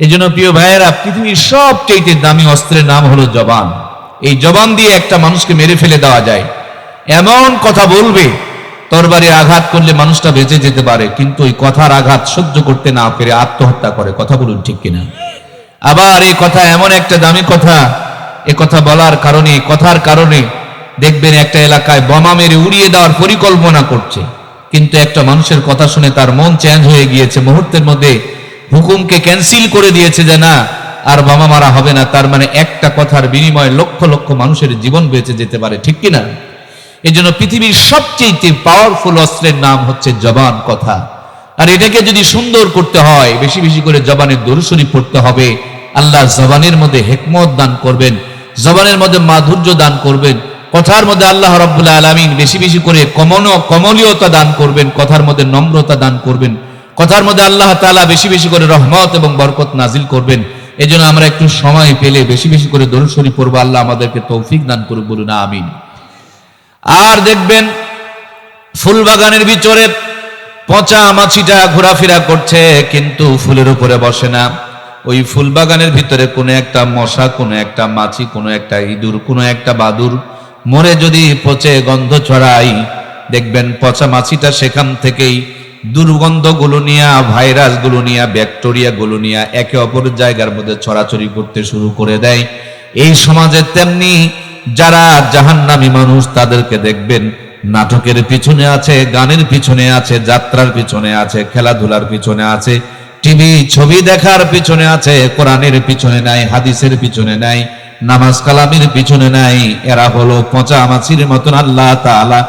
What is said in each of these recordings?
এই জন্য প্রিয় ভাইয়েরা, পৃথিবীর সবচেয়ে দামি অস্ত্রের নাম হলো জবান। এই জবান দিয়ে একটা মানুষকে মেরে ফেলে দেওয়া যায়। এমন কথা বলবে, তরবারি আঘাত করলে মানুষটা বেঁচে যেতে পারে, কিন্তু ওই কথার আঘাত সহ্য করতে না পেরে আত্মহত্যা করে। কথা বলুন ঠিক কিনা? আবার এই কথা এমন একটা দামি কথা, এ কথা বলার কারণে, কথার কারণে দেখবেন একটা এলাকায় বোমা মেরে উড়িয়ে দেওয়ার পরিকল্পনা করছে। কিন্তু একটা মানুষের কথা শুনে তার মন চেঞ্জ হয়ে গিয়েছে। মুহূর্তের মধ্যে হুকুমকে ক্যান্সেল করে দিয়েছে যে না, আর বোমা মারা হবে না। তার মানে একটা কথার বিনিময়ে লক্ষ লক্ষ মানুষের জীবন বেঁচে যেতে পারে, ঠিক কিনা? এই জন্য পৃথিবীর সবচেয়ে পাওয়ারফুল অস্ত্রের নাম হচ্ছে জবান কথা। আর এটাকে যদি সুন্দর করতে হয়, বেশি বেশি করে জবানের দর্শনী পড়তে হবে। আল্লাহ জবানের মধ্যে হেকমত দান করবেন, জবানের মধ্যে মাধুর্য দান করবেন, কথার মধ্যে আল্লাহ রব্বুল্লাহ আলমিন বেশি বেশি করে কমন কমলীয়তা দান করবেন, কথার মধ্যে নম্রতা দান করবেন। কথার মধ্যে আল্লাহ তাআলা বেশি বেশি করে রহমত এবং বরকত নাজিল করবেন। এই জন্য আমরা একটু সময় পেলে বেশি বেশি করে দরুশরী পড়ব। আল্লাহ আমাদেরকে তৌফিক দান করুক বলুন, আমিন। আর দেখবেন ফুল বাগানের ভিতরে পচা মাছিটা ঘোরাফেরা করছে, কিন্তু ফুলের উপরে বসে না। ওই ফুল বাগানের ভিতরে কোনো একটা মশা, কোনো একটা মাছি, কোনো একটা ইঁদুর, কোনো একটা বাদুর মরে যদি পচে গন্ধ ছড়াই দেখবেন পচা মাছিটা সেখান থেকেই দুর্গন্ধগুলো নিয়ে, ভাইরাসগুলো নিয়ে, ব্যাকটেরিয়াগুলো নিয়ে একে অপরের জায়গার মধ্যে ছড়াছড়ি করতে শুরু করে দেয়। এই সমাজে তেমনি যারা জাহান্নামী মানুষ, তাদেরকে দেখবেন নাটকের পিছনে আছে, গানের পিছনে আছে, যাত্রার পিছনে আছে, খেলাধুলার পিছনে আছে, টিভি ছবি দেখার পিছনে আছে, কোরআনের পিছনে নাই, হাদিসের পিছনে নাই, নামাজ কালামের পিছনে নাই, এরা হলো পচা মাছির মতন আল্লাহ তাআলা।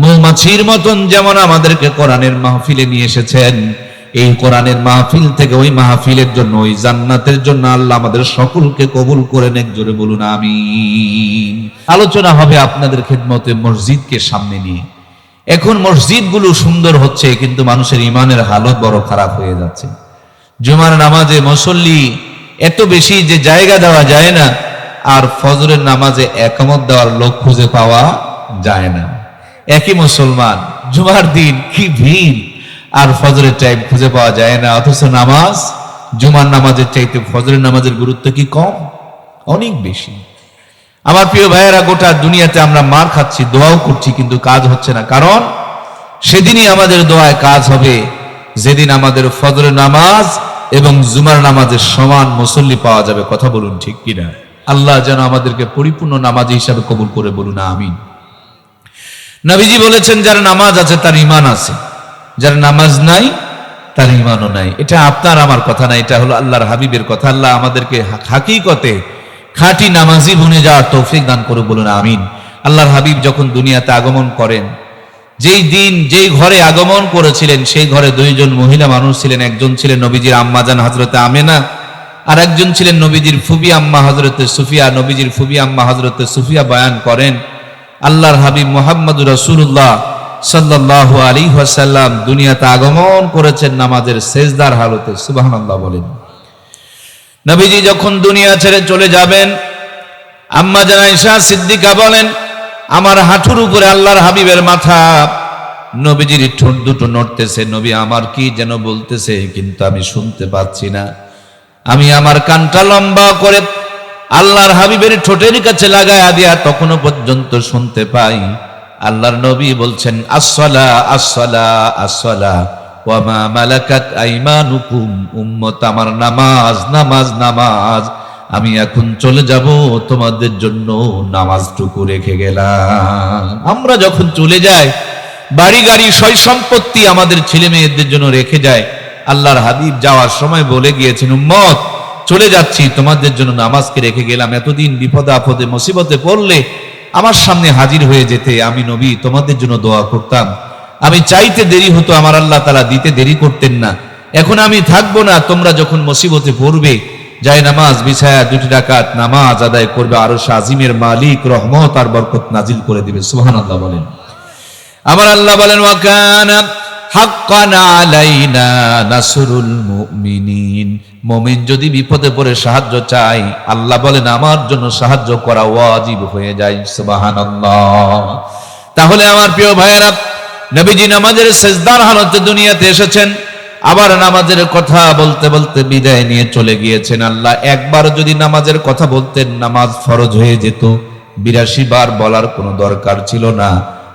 মৌমাছির মতন যেমন আমাদেরকে কোরআনের মাহফিলে নিয়ে এসেছেন, এই কোরআনের মাহফিল থেকে ওই মাহফিলের জন্য, ওই জান্নাতের জন্য আল্লাহ আমাদের সকলকে কবুল করে নেক জোরে বলুন, আমিন। আলোচনা হবে আপনাদের খেদমতে মসজিদকে সামনে নিয়ে। এখন মসজিদগুলো সুন্দর হচ্ছে, কিন্তু মানুষের ইমানের হালত বড় খারাপ হয়ে যাচ্ছে। জুমার নামাজে মুসল্লি এত বেশি যে জায়গা দেওয়া যায় না, আর ফজরের নামাজে একামত দেওয়ার লোক খুঁজে পাওয়া যায় না। একই মুসলমান, জুমার দিন কি ভিড়? আর ফজরের টাইম খুঁজে পাওয়া যায় না, অথচ নামাজ, জুমার নামাজের চাইতে ফজরের নামাজের গুরুত্ব কি কম? অনেক বেশি। আমার প্রিয় ভাইয়েরা, গোটা দুনিয়াতে আমরা মার খাচ্ছি, দোয়াও করছি, কিন্তু কাজ হচ্ছে না। কারণ সেদিনই আমাদের দোয়ায় কাজ হবে। যেদিন আমাদের ফজরের নামাজ এবং জুমার নামাজের সমান মুসল্লি পাওয়া যাবে। কথা বলুন ঠিক কিনা? আল্লাহ যেন আমাদেরকে পরিপূর্ণ নামাজ হিসাবে কবুল করে বলুন, আমিন। নবীজি বলেছেন, যার নামাজ আছে, তার ইমান আছে। যার নামাজ নাই, তার ইমানও নাই। এটা আপনার আমার কথা না, এটা হলো আল্লাহর হাবিবের কথা। আল্লাহ আমাদেরকে হাকিকতে খাঁটি নামাজি বনে যাওয়ার তৌফিক দান করে বলুন, আমিন। আল্লাহর হাবিব যখন দুনিয়াতে আগমন করেন, যেই দিন, যেই ঘরে আগমন করেছিলেন, সেই ঘরে দুইজন মহিলা মানুষ ছিলেন। একজন ছিলেন নবীজির আম্মাজান হজরতে আমেনা আর একজন ছিলেন নবীজির ফুবি আম্মা হজরতে সুফিয়া। নবীজির ফুবি আম্মা হজরতে সুফিয়া বয়ান করেন আল্লাহর হাবিব মোহাম্মদ রসুল্লাহ সাল্লাহ আলী ওয়াসাল্লাম দুনিয়াতে আগমন করেছেন নামাজের সেজদার হালতে সুবাহ বলেন। নবীজি যখন দুনিয়া ছেড়ে চলে যাবেন, আম্মা জানাইশা সিদ্দিকা বলেন, আমার হাঁটুর উপরে আল্লাহর হাবিবের মাথা। নবীজির ঠোঁট দুটো নড়তেছে, নবী, আমার কি যেন বলতেছে কিন্তু আমি শুনতে পাচ্ছি না। আমি আমার কানটা লম্বা করে আল্লাহর হাবিবের ঠোঁটের কাছে লাগায়া দিয়া তখনও পর্যন্ত শুনতে পাই। আল্লাহর নবী বলছেন, আসসালা আসসালা আসসালা। ওয়ামা মালাকাত আইমানুকুম, উম্মত আমার নামাজ নামাজ নামাজ। আমি এখন চলে যাব, তোমাদের জন্য নামাজটুকু রেখে গেলাম। আমরা যখন চলে যাই, বাড়ি গাড়ি সয় সম্পত্তি আমাদের ছেলে মেয়েদের জন্য রেখে যায়। আল্লাহর হাবিব যাওয়ার সময় বলে গিয়েছেন, উম্মত চলে যাচ্ছি, তোমাদের জন্য নামাজকে রেখে গেলাম। এতদিন বিপদে আপদে মুসিবতে পড়লে আমার সামনে হাজির হয়ে যেতে আমি নবী, তোমাদের জন্য দোয়া করতাম। আমি চাইতে দেরি হতো, আমার আল্লাহ তালা দিতে দেরি করতেন না। এখন আমি থাকব না, তোমরা যখন মুসিবতে পড়বে, যাই নামাজ, বিছায়া, দুটি ডাকাত নামাজ আদায় করবে আরও আজিমের মালিক রহমত আর বরকত নাজিল করে দিবে। সুহান আল্লাহ বলেন। আমার আল্লাহ বলেন ওয়াকানা হাক্কান আলাইনা নাসরুল মুমিনিন। মুমিন যদি বিপদে পড়ে সাহায্য চাই আল্লাহ বলেন, আমার জন্য সাহায্য করা ওয়াজিব হয়ে যায়। সুবহানাল্লাহ। তাহলে আমার প্রিয় ভাইয়েরা, নবীজি নামাজের সেজদার হালতে দুনিয়াতে এসেছেন, আবার নামাজের কথা বলতে বলতে বিদায় নিয়ে চলে গিয়েছেন। আল্লাহ একবার যদি নামাজের কথা বলতেন, নামাজ ফরজ হয়ে যেত। বিরাশি বার বলার কোনো দরকার ছিল না।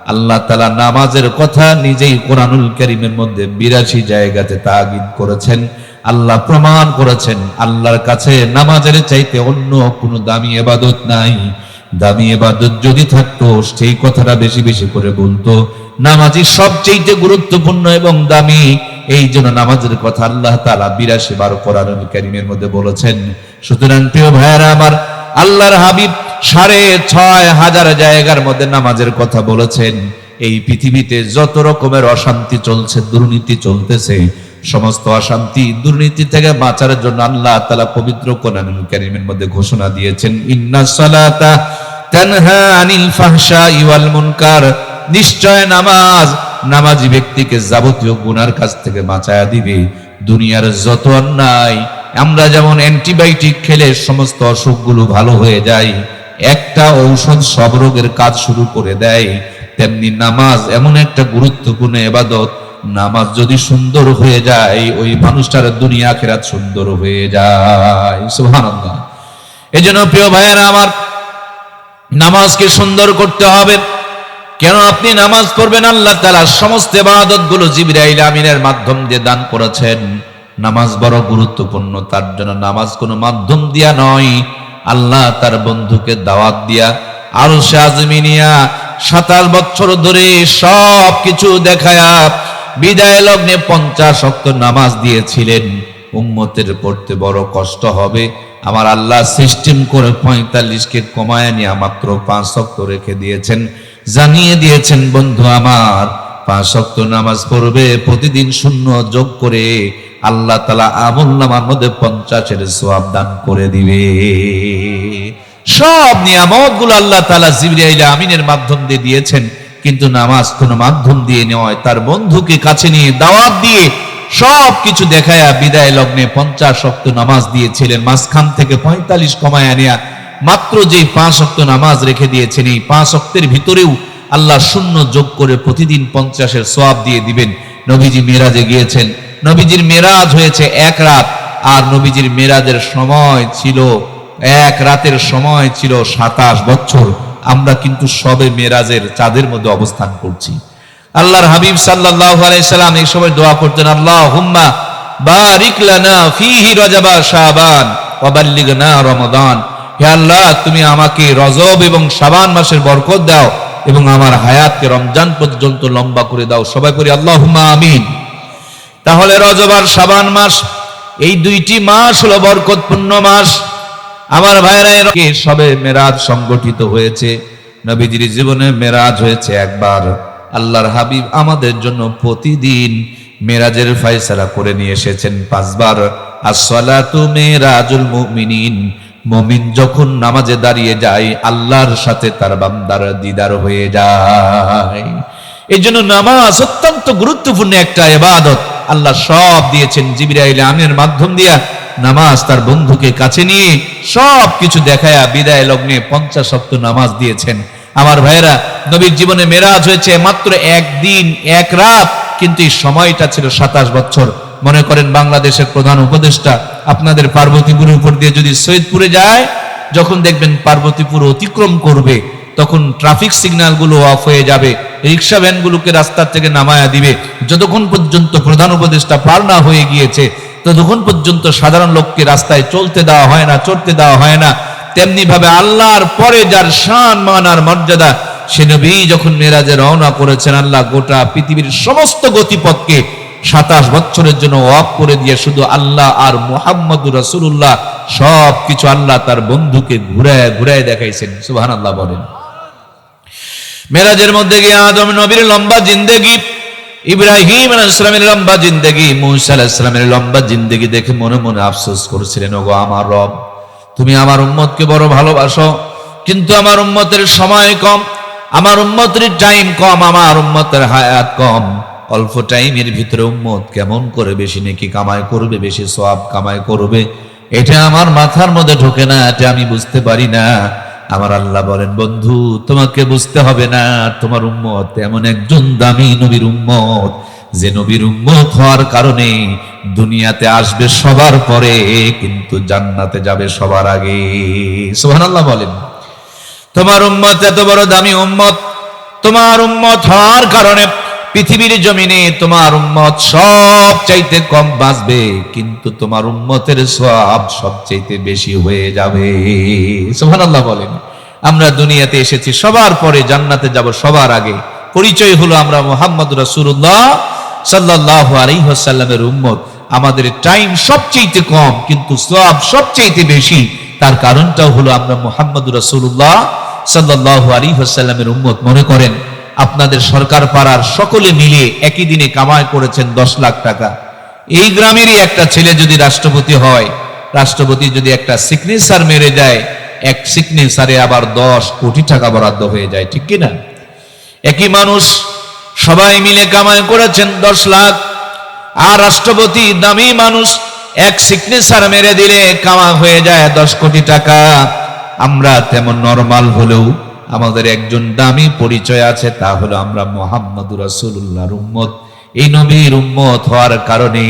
আল্লাহ তালা নামাজের কথা নিজেই কোরআনুল করিমের মধ্যে বিরাশি জায়গাতে তাগিদ করেছেন। আল্লাহ প্রমাণ করেছেন, আল্লাহর কাছে নামাজের চাইতে অন্য কোনো দামি এবাদত নাই। দামি এবাদত যদি থাকতো, সেই কথাটা বেশি বেশি করে বলতো। নামাজি সবচেয়ে গুরুত্বপূর্ণ এবং দামি, এই জন্য নামাজের কথা আল্লাহ তালা বিরাশি বার কোরআনুল করিমের মধ্যে বলেছেন। সুতরাং প্রিয় ভাইয়ারা, আমার আল্লাহর হাবিব সাড়ে ছয় হাজার জায়গার মধ্যে নামাজের কথা বলেছেন। এই পৃথিবীতে যত রকমের অশান্তি চলছে, দুর্নীতি চলতেছে সমস্ত অশান্তি, দুর্নীতি থেকে বাঁচার জন্য আল্লাহ তালা পবিত্র কোরআনুল কারীমের মধ্যে ঘোষণা দিয়েছেন, ইন্না সালাতা তানহা আনিল ফাহশা ওয়াল মুনকার। নিশ্চয় নামাজ, নামাজি ব্যক্তিকে যাবতীয় গুনার কাছ থেকে বাঁচায়া দিবে। দুনিয়ার যত অন্যায়, আমরা যেমন অ্যান্টিবায়োটিক খেলে সমস্ত অসুখগুলো ভালো হয়ে যায়, একটা ঔষধ সব রোগের কাজ শুরু করে দেয়, তেমনি নামাজ এমন একটা গুরুত্বপূর্ণ এবাদত নামাজ যদি সুন্দর হয়ে যায়, ওই মানুষটার দুনিয়া খেরাত সুন্দর হয়ে যায়। সুবহানাল্লাহ। এই জন্য প্রিয় ভাইয়েরা আমার, নামাজকে সুন্দর করতে হবে। কেন আপনি নামাজ পড়বেন? আল্লাহ তালা সমস্ত ইবাদতগুলো জিবরাইল আমিনের মাধ্যম দিয়ে দান করেছেন। নামাজ বড় গুরুত্বপূর্ণ, তার জন্য নামাজ কোনো মাধ্যম দিয়া নয়। আল্লাহ তার বন্ধুকে দাওয়াত দিয়া আরও সে আজমিনিয়া সাতাশ বছর ধরে সব কিছু দেখায়া বিদায় লগ্নে পঞ্চাশ অক্ত নামাজ দিয়েছিলেন। উম্মতের পড়তে বড় কষ্ট হবে। আমার আল্লাহ সিস্টেম করে পঁয়তাল্লিশকে কমায় নিয়ে মাত্র পাঁচ অক্ত রেখে দিয়েছেন। জানিয়ে দিয়েছেন, বন্ধু আমার, পাঁচ অক্ত নামাজ পড়বে, প্রতিদিন শূন্য যোগ করে আল্লাহ তালা আমল নামার মধ্যে পঞ্চাশের সোয়াব দান করে দিবে। সব নিয়ামতগুলো আল্লাহ তালা জিবরিয়াইলা আমিনের মাধ্যম দিয়ে দিয়েছেন। কিন্তু নামাজ কোনো মাধ্যম দিয়ে নয়। তার বন্ধুকে কাছে নিয়ে দাওয়াত দিয়ে সব কিছু দেখায়া বিদায় লগ্নে পঞ্চাশ শক্ত নামাজ দিয়েছিলেন। মাঝখান থেকে পঁয়তাল্লিশ কমায় আনিয়া মাত্র যে পাঁচ অক্ত নামাজ রেখে দিয়েছেন, এই পাঁচ অক্তের ভিতরেও আল্লাহ শূন্য যোগ করে প্রতিদিন পঞ্চাশের সোয়াব দিয়ে দিবেন। নবীজি মেরাজে গিয়েছেন। নবীজির মেরাজ হয়েছে এক রাত, আর নবীজির মেরাজের সময় ছিল, এক রাতের সময় ছিল সাতাশ বছর। আমরা কিন্তু সবে মেরাজের চাঁদের মধ্যে অবস্থান করছি। আল্লাহর হাবিব সাল্লাল্লাহু আলাইহি সাল্লাম এই সময় দোয়া করতেন আল্লাহ হুম্মা তুমি আমাকে রজব এবং মাসের বরকত দাও এবং আমার হায়াতকে রমজান পর্যন্ত লম্বা করে দাও। সবাই আমিন। তাহলে রজব আর শাবান মাস, এই দুইটি মাস হলো বরকতপূর্ণ মাস। আমার ভাইরা সবে মেরাজ সংগঠিত হয়েছে? নবীজির জীবনে মেরাজ হয়েছে একবার। আল্লাহর হাবিব আমাদের জন্য প্রতিদিন মেরাজের ফয়সালা করে নিয়ে এসেছেন পাঁচবার। আসসালাতু মেরাজুল মুমিনিন। মমিন যখন নামাজে দাঁড়িয়ে যায়, আল্লাহর সাথে তার বান্দার দিদার হয়ে যায়। এই জন্য নামাজ অত্যন্ত গুরুত্বপূর্ণ একটা এবাদত আল্লাহ সব দিয়েছেন। জিবিরাইল আমিনের মাধ্যম দিয়া নামাজ তার বন্ধুকে কাছে নিয়ে সব কিছু দেখায়া বিদায় লগ্নে পঞ্চাশ সপ্ত নামাজ দিয়েছেন। আমার ভাইয়েরা, নবীর জীবনে মেরাজ হয়েছে মাত্র একদিন, এক রাত, কিন্তু এই সময়টা ছিল সাতাশ বছর। মনে করেন বাংলাদেশের প্রধান উপদেষ্টা আপনাদের পার্বতীপুরের উপর দিয়ে যদি সৈয়দপুরে যায়, যখন দেখবেন পার্বতীপুর অতিক্রম করবে, তখন ট্রাফিক সিগন্যালগুলো অফ হয়ে যাবে, রিক্সা ভ্যানগুলোকে রাস্তার থেকে নামায়া দিবে। যতক্ষণ পর্যন্ত প্রধান উপদেষ্টা পার না হয়ে গিয়েছে ততক্ষণ পর্যন্ত সাধারণ লোককে রাস্তায় চলতে দেওয়া হয় না, চড়তে দেওয়া হয় না। তেমনি ভাবে আল্লাহর পরে যার শান, মান আর মর্যাদা, সে নবী যখন মেরাজে রওনা করেছেন, আল্লাহ গোটা পৃথিবীর সমস্ত গতিপথকে সাতাশ বছরের জন্য অফ করে দিয়ে শুধু আল্লাহ আর মুহাম্মদ রাসূলুল্লাহ সব কিছু আল্লাহ তার বন্ধুকে ঘুরায় ঘুরায় দেখাইছেন। সুবহানাল্লাহ বলেন। মেরাজের মধ্যে গিয়ে আদম নবীর লম্বা জিন্দেগি ইব্রাহিম আলাইহিসসালামের লম্বা জিন্দেগি, মুসা আলাইহিসসালামের লম্বা জিন্দেগি দেখে মনে মনে আফসোস করেছিলেন, ওগো আমার রব, তুমি আমার উম্মতকে বড় ভালোবাসো, কিন্তু আমার উম্মতের সময় কম, আমার উম্মতের টাইম কম, আমার উম্মতের হায়াত কম। অল্প টাইমের ভিতরে উম্মত কেমন করে বেশি নাকি কামাই করবে, বেশি সওয়াব কামাই করবে, এটা আমার মাথার মধ্যে ঢোকে না, এটা আমি বুঝতে পারি না। আমার আল্লাহ বলেন, বন্ধু, তোমাকে বুঝতে হবে না, তোমার উম্মত এমন একজন দামি নবীর উম্মত যে নবীর উম্মত হওয়ার কারণে দুনিয়াতে আসবে সবার পরে, কিন্তু জান্নাতে যাবে সবার আগে। সুবহানাল্লাহ বলেন, তোমার উম্মত এত বড় দামি উম্মত, তোমার উম্মত হওয়ার কারণে পৃথিবীর জমিনে তোমার উম্মত সব চাইতে কম বাঁচবে, কিন্তু তোমার উম্মতের সব সবচাইতে বেশি হয়ে যাবে। সুবহানাল্লাহ বলেন। আমরা দুনিয়াতে এসেছি, সবার পরে জান্নাতে যাব, সবার আগে। পরিচয় হলো আমরা মোহাম্মদ রাসূলুল্লাহ সাল্লাল্লাহু আলাইহি ওয়াসাল্লামের উম্মত। আমাদের টাইম সবচাইতে কম, কিন্তু সব সবচাইতে বেশি। তার কারণটাও হলো আমরা মোহাম্মদ রাসূলুল্লাহ সাল্লাল্লাহু আলাইহি ওয়াসাল্লামের উম্মত। মনে করেন আপনাদের সরকার পাড়ার সকলে মিলে একই দিনে কামাই করেছেন দশ লাখ টাকা। এই গ্রামেরই একটা ছেলে যদি রাষ্ট্রপতি হয়, রাষ্ট্রপতি যদি একটা সিগনেচার মেরে যায় এক সিগনেচারে আবার দশ কোটি টাকা বরাদ্দ হয়ে যায়, ঠিক কিনা? একই মানুষ সবাই মিলে কামাই করেছেন দশ লাখ, আর রাষ্ট্রপতি দামি মানুষ এক সিগনেচার মেরে দিলে কামা হয়ে যায় দশ কোটি টাকা। আমরা তেমন নরমাল হলেও আমাদের একজন দামি পরিচয় আছে, তা হলো আমরা মোহাম্মদ রাসূলুল্লাহর উম্মত। এই নবীর উম্মত হওয়ার কারণে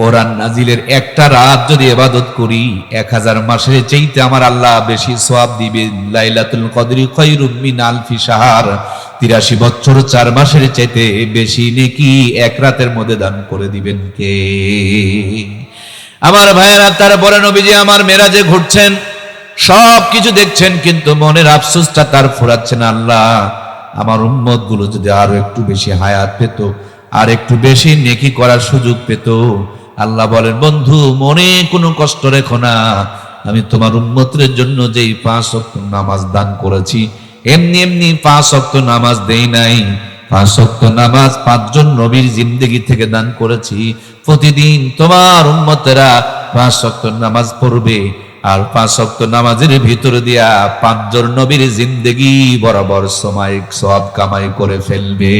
কোরআন নাজিলের একটা রাত যদি এবাদত করি, এক হাজার মাসের চাইতে আমার আল্লাহ বেশি সোয়াব দিবে। লাইলাতুল কদরি খৈরুম মিন আলফি সাহার তিরাশি বছর চার মাসের চাইতে বেশি নেকি এক রাতের মধ্যে দান করে দিবেন কে? আমার ভাইয়েরা, তারপরে নবীজি আমার মেরাজে ঘুরছেন। সব কিছু দেখছেন, কিন্তু মনের আফসোসটা তার ফুরাচ্ছে না। আল্লাহ, আমার উম্মতগুলো যদি আরও একটু বেশি হায়াত পেত, আর একটু বেশি নেকি করার সুযোগ পেত, আল্লাহ বলেন, বন্ধু, মনে কোনো কষ্ট রেখো না। আমি তোমার উম্মতের জন্য যেই পাঁচ অক্ট নামাজ দান করেছি, এমনি এমনি পাঁচ অক্ট নামাজ দেই নাই। পাঁচ অক্ট নামাজ পাঁচজন নবীর জিন্দগি থেকে দান করেছি। প্রতিদিন তোমার উম্মতেরা পাঁচ অক্ট নামাজ পড়বে আর পাঁচ অক্ট নামাজের ভিতর দিয়া পাঁচজন নবীর জিন্দগি বরাবর সময় সব কামাই করে ফেলবে।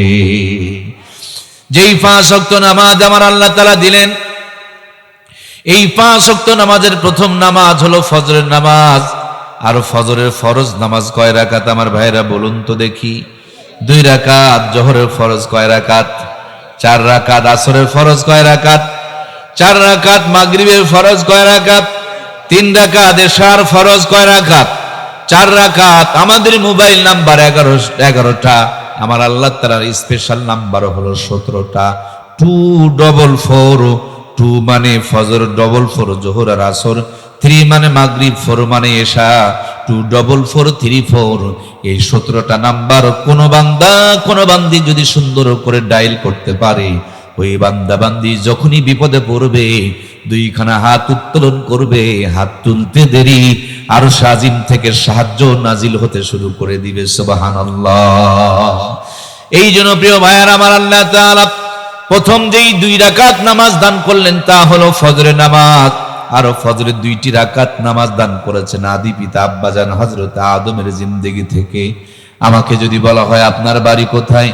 যেই পাঁচ অক্ট নামাজ আমার আল্লাহ তালা দিলেন, এই পাঁচ অক্ট নামাজের প্রথম নামাজ হলো ফজরের নামাজ। আর ফজরের ফরজ নামাজ কয় রাকাত? আমার ভাইরা বলুন তো দেখি। দুই রাকাত, জহরের ফরজ কয় রাকাত? চার রাকাত, আসরের ফরজ কয় রাকাত? চার রাকাত, মাগরিবের ফরজ কয় রাকাত? তিন রাকাত এশার ফরজ কয় রাকাত? চার রাকাত। আমাদের মোবাইল নাম্বার এগারো এগারোটা। আমার আল্লাহ তালার স্পেশাল নাম্বার হলো সতেরোটা। টু ডবল ফোর, টু মানে ফজর, ডবল ফোর জোহর আর আসর, থ্রি মানে মাগরিব, ফোর মানে এশা। Two double four, three four. এই সতেরোটা নাম্বার কোন বান্দা, কোন বান্দি যদি সুন্দর করে ডায়াল করতে পারে ওই বান্দা বান্দি যখনই বিপদে পড়বে, দুইখানা হাত উত্তোলন করবে, হাত তুলতে দেরি, আর সাজিম থেকে সাহায্য নাজিল হতে শুরু করে দিবে সুবাহান এই জন্য প্রিয় ভাইয়ার আমার আল্লাহ প্রথম যেই দুই রাকাত নামাজ দান করলেন, তা হলো ফজরের নামাজ। আর ফজরের দুইটি রাকাত নামাজ দান করেছেন আদি পিতা আব্বাজান হজরত আদমের জিন্দগি থেকে। আমাকে যদি বলা হয়, আপনার বাড়ি কোথায়?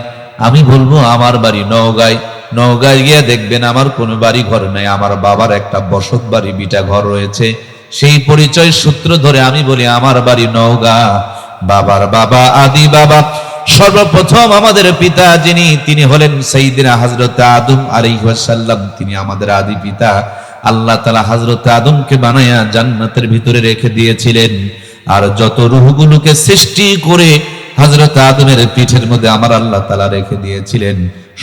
আমি বলব, আমার বাড়ি নওগাঁয়। নওগাঁয় গিয়ে দেখবেন আমার কোনো বাড়ি ঘর নাই, আমার বাবার একটা বসত বাড়ি, বিটা ঘর রয়েছে। সেই পরিচয় সূত্র ধরে আমি বলি, আমার বাড়ি নওগাঁ, বাবার বাবা, আদি বাবা। সর্বপ্রথম আমাদের পিতা যিনি, তিনি হলেন সাইদিনা হজরত আদম আলাইহাল্লাম তিনি আমাদের আদি পিতা। আল্লাহ তালা হজরত আদমকে বানায়া জান্নাতের ভিতরে রেখে দিয়েছিলেন। আর যত রুহগুলোকে সৃষ্টি করে হজরত আদমের পিঠের মধ্যে আমার আল্লাহ তালা রেখে দিয়েছিলেন।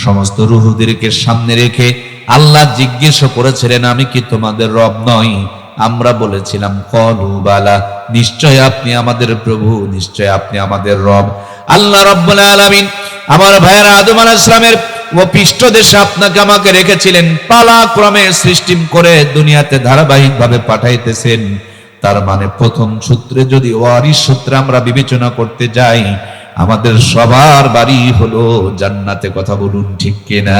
সমস্ত রুহুদেরকে সামনে রেখে আল্লাহ জিজ্ঞেস করেছিলেন, আমি কি তোমাদের রব নই? আমরা বলেছিলাম, কলু বালা, নিশ্চয় আপনি আমাদের প্রভু, নিশ্চয় আপনি আমাদের রব। আল্লাহ রব্বুল আলামিন আমার ভাইয়েরা আদম আলাইহিস সালামের ও আপনাকে আমাকে রেখেছিলেন, পালাক্রমে সৃষ্টি করে দুনিয়াতে ধারাবাহিকভাবে পাঠাইতেছেন। তার মানে প্রথম সূত্রে যদি ওয়ারিস সূত্রে আমরা বিবেচনা করতে যাই আমাদের সবার বাড়ি হলো জান্নাতে কথা বলুন ঠিক কিনা?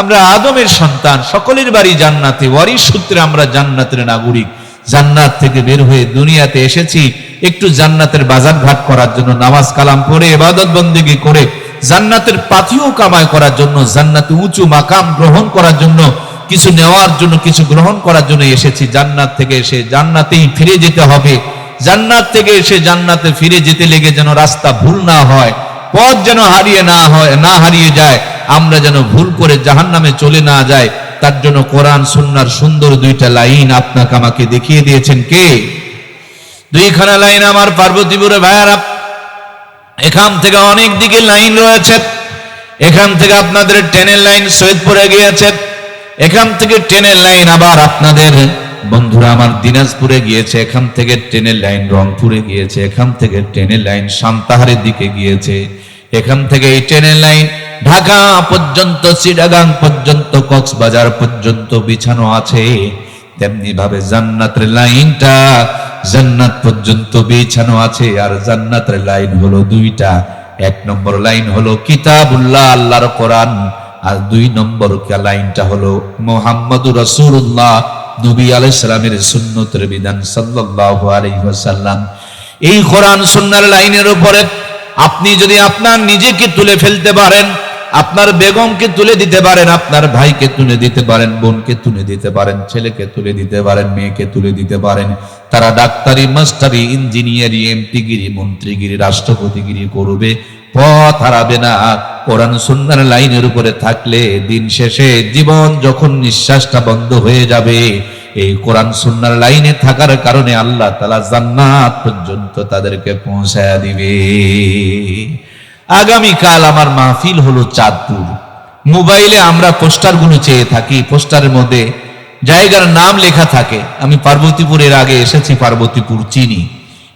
আমরা আদমের সন্তান, সকলের বাড়ি জান্নাতে ওয়ারিস সূত্রে আমরা জান্নাতের নাগরিক। জান্নাত থেকে বের হয়ে দুনিয়াতে এসেছি, একটু জান্নাতের বাজার ঘাট করার জন্য, নামাজ কালাম পড়ে এবাদত বন্দেগী করে, জান্নাতের পাথিও কামাই করার জন্য, জান্নাতে উঁচু মাকাম গ্রহণ করার জন্য, কিছু নেওয়ার জন্য, কিছু গ্রহণ করার জন্য এসেছি। জান্নাত থেকে এসে জান্নাতেই ফিরে যেতে হবে। জান্নাত থেকে এসে জান্নাতে ফিরে যেতে লেগে যেন রাস্তা ভুল না হয়, পথ যেন হারিয়ে না হয়, না হারিয়ে যায়, আমরা যেন ভুল করে জাহান নামে চলে না যায় তার জন্য কোরআন, সুন্নার সুন্দর দুইটা লাইন আপনাকে আমাকে দেখিয়ে দিয়েছেন কে? দুইখানা লাইন আমার পার্বতীপুরে ভাইয়ারা, এখান থেকে অনেক দিকে লাইন রয়েছে, এখান থেকে আপনাদের ট্রেনের লাইন সৈয়দপুরে গিয়েছে, এখান থেকে ট্রেনের লাইন আবার আপনাদের বন্ধুরা, আমার দিনাজপুরে গিয়েছে, এখান থেকে ট্রেনের লাইন রংপুরে গিয়েছে, এখান থেকে ট্রেনের লাইন সান্তাহারের দিকে গিয়েছে, এখান থেকে এই ট্রেনের লাইন ঢাকা পর্যন্ত, চিটাগাং পর্যন্ত, কক্সবাজার পর্যন্ত বিছানো আছে। তেমনি ভাবে জান্নাতের লাইনটা জান্নাত পর্যন্ত বিছানো আছে, আর জান্নাতের লাইন হলো দুইটা। এক নম্বর লাইন হলো কিতাবুল্লাহ, আল্লাহর কোরআন, আর দুই নম্বর লাইনটা হলো মোহাম্মদ রসুল্লাহ নবী আলাইহিস সালামের সুন্নতের বিধান সাল্লাল্লাহু আলাইহি এই কোরআন সুন্নাহর লাইনের উপরে আপনি যদি আপনার নিজেকে তুলে ফেলতে পারেন, আপনার বেগমকে তুলে দিতে পারেন, আপনার ভাইকে তুলে দিতে পারেন, বোনকে তুলে দিতে পারেন, ছেলেকে তুলে দিতে পারেন, মেয়েকে তুলে দিতে পারেন, তারা ডাক্তারি, মাস্টারি, ইঞ্জিনিয়ারি, এমপিগিরি, মন্ত্রীগিরি, রাষ্ট্রপতিগিরি করবে। পথ হারাবে না। কোরআন সুন্নার লাইনের উপরে থাকলে দিন শেষে জীবন যখন নিঃশ্বাসটা বন্ধ হয়ে যাবে, এই কোরআন সুন্নার লাইনে থাকার কারণে আল্লাহ তালা জান্নাত পর্যন্ত তাদেরকে পৌঁছায় দিবে। আগামীকাল আমার মাহফিল হলো চাঁদপুর। মোবাইলে আমরা পোস্টারগুলো চেয়ে থাকি, পোস্টারের মধ্যে জায়গার নাম লেখা থাকে। আমি পার্বতীপুরের আগে এসেছি, পার্বতীপুর চিনি।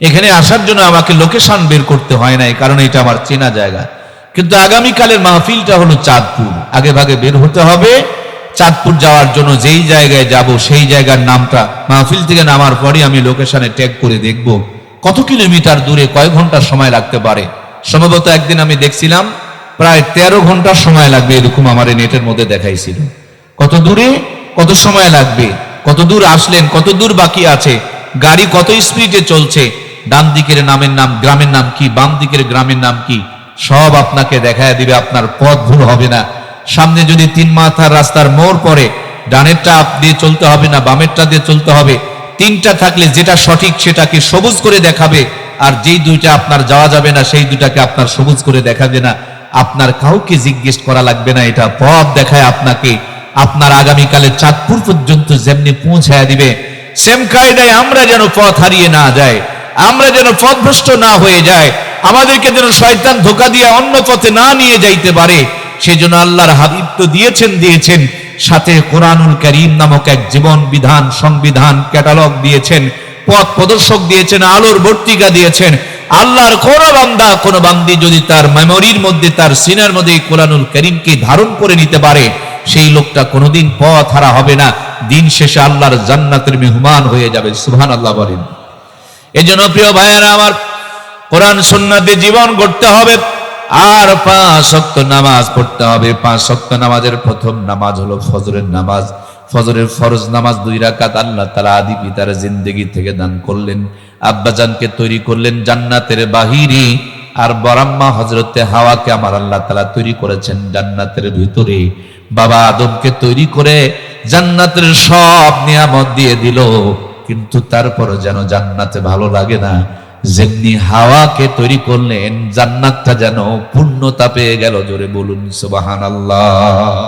এখানে আসার জন্য আমাকে লোকেশন বের করতে হয় নাই, কারণ এটা আমার চেনা জায়গা। কিন্তু আগামীকালের মাহফিলটা হলো চাঁদপুর। আগে ভাগে বের হতে হবে। চাঁদপুর যাওয়ার জন্য যেই জায়গায় যাব, সেই জায়গার নামটা, মাহফিল থেকে নামার পরে আমি লোকেশনে ট্যাগ করে দেখব। কত কিলোমিটার দূরে কয় ঘণ্টা সময় লাগতে পারে? সম্ভবত একদিন আমি দেখছিলাম, প্রায় তেরো ঘণ্টা সময় লাগবে এরকম আমার নেটের মধ্যে দেখাইছিল। কত দূরে কত সময় লাগবে? কত দূর আসলেন, কত দূর বাকি আছে? গাড়ি কত স্পিডে চলছে? ডান দিকের নামের নাম, গ্রামের নাম কি বাম দিকের গ্রামের নাম কি, সব আপনাকে দেখায় দিবে, আপনার পথ ভুল হবে না। সামনে যদি তিন মাথার রাস্তার মোড় পড়ে, ডানেরটা দিয়ে চলতে হবে না, বামেরটা দিয়ে চলতে হবে। তিনটা থাকলে যেটা সঠিক সেটাকে সবুজ করে দেখাবে, আর যেই দুইটা আপনার যাওয়া যাবে না, সেই দুইটাকে আপনার সবুজ করে দেখাবে না। আপনার কাউকে জিজ্ঞেস করা লাগবে না, এটা পথ দেখায় আপনাকে। আপনার আগামীকালে চাঁদপুর পর্যন্ত যেমনি পৌঁছায় দিবে, সেম কায়দায় আমরা যেন পথ হারিয়ে না যায় আমরা যেন পথভ্রষ্ট না হয়ে যায় আমাদেরকে যেন শয়তান ধোকা দিয়ে অন্য পথে না নিয়ে যাইতে পারে, সেজন্য আল্লাহর হাবিব তো দিয়েছেন দিয়েছেন। সাথে কোরআনুল করিম নামক এক জীবন বিধান, সংবিধান, ক্যাটালগ দিয়েছেন, পথ প্রদর্শক দিয়েছেন, আলোর বর্তিকা দিয়েছেন। আল্লাহর কোন বান্দা, কোন বান্দি যদি তার মেমোরির মধ্যে, তার সিনার মধ্যে কোরআনুল করিমকে ধারণ করে নিতে পারে, সেই লোকটা কোনোদিন পথ হারা হবে না। দিন শেষে আল্লাহর জান্নাতের মেহমান হয়ে যাবে সুবহান আল্লাহ বলেন। এই জন্য প্রিয় ভাইয়েরা, আমার কোরআন সুন্নাতে জীবন গড়তে হবে, আর পাঁচ শক্ত নামাজ পড়তে হবে। পাঁচ শক্ত নামাজের প্রথম নামাজ হলো ফজরের নামাজ। ফজরের ফরজ নামাজ দুই রাকাত আল্লাহ তালা আদি পিতার জিন্দগি থেকে দান করলেন, আব্বাজানকে তৈরি করলেন জান্নাতের বাহিরে, আর বরাম্মা হজরতে হাওয়াকে আমার আল্লাহ তালা তৈরি করেছেন জান্নাতের ভিতরে। বাবা আদমকে তৈরি করে জান্নাতের সব নিয়ামত দিয়ে দিল। কিন্তু তারপর যেন জান্নাতে ভালো লাগে না, যেমনি হাওয়াকে তৈরি করলেন, জান্নাতটা যেন পূর্ণতা পেয়ে গেল। জোরে বলুন সুবাহান আল্লাহ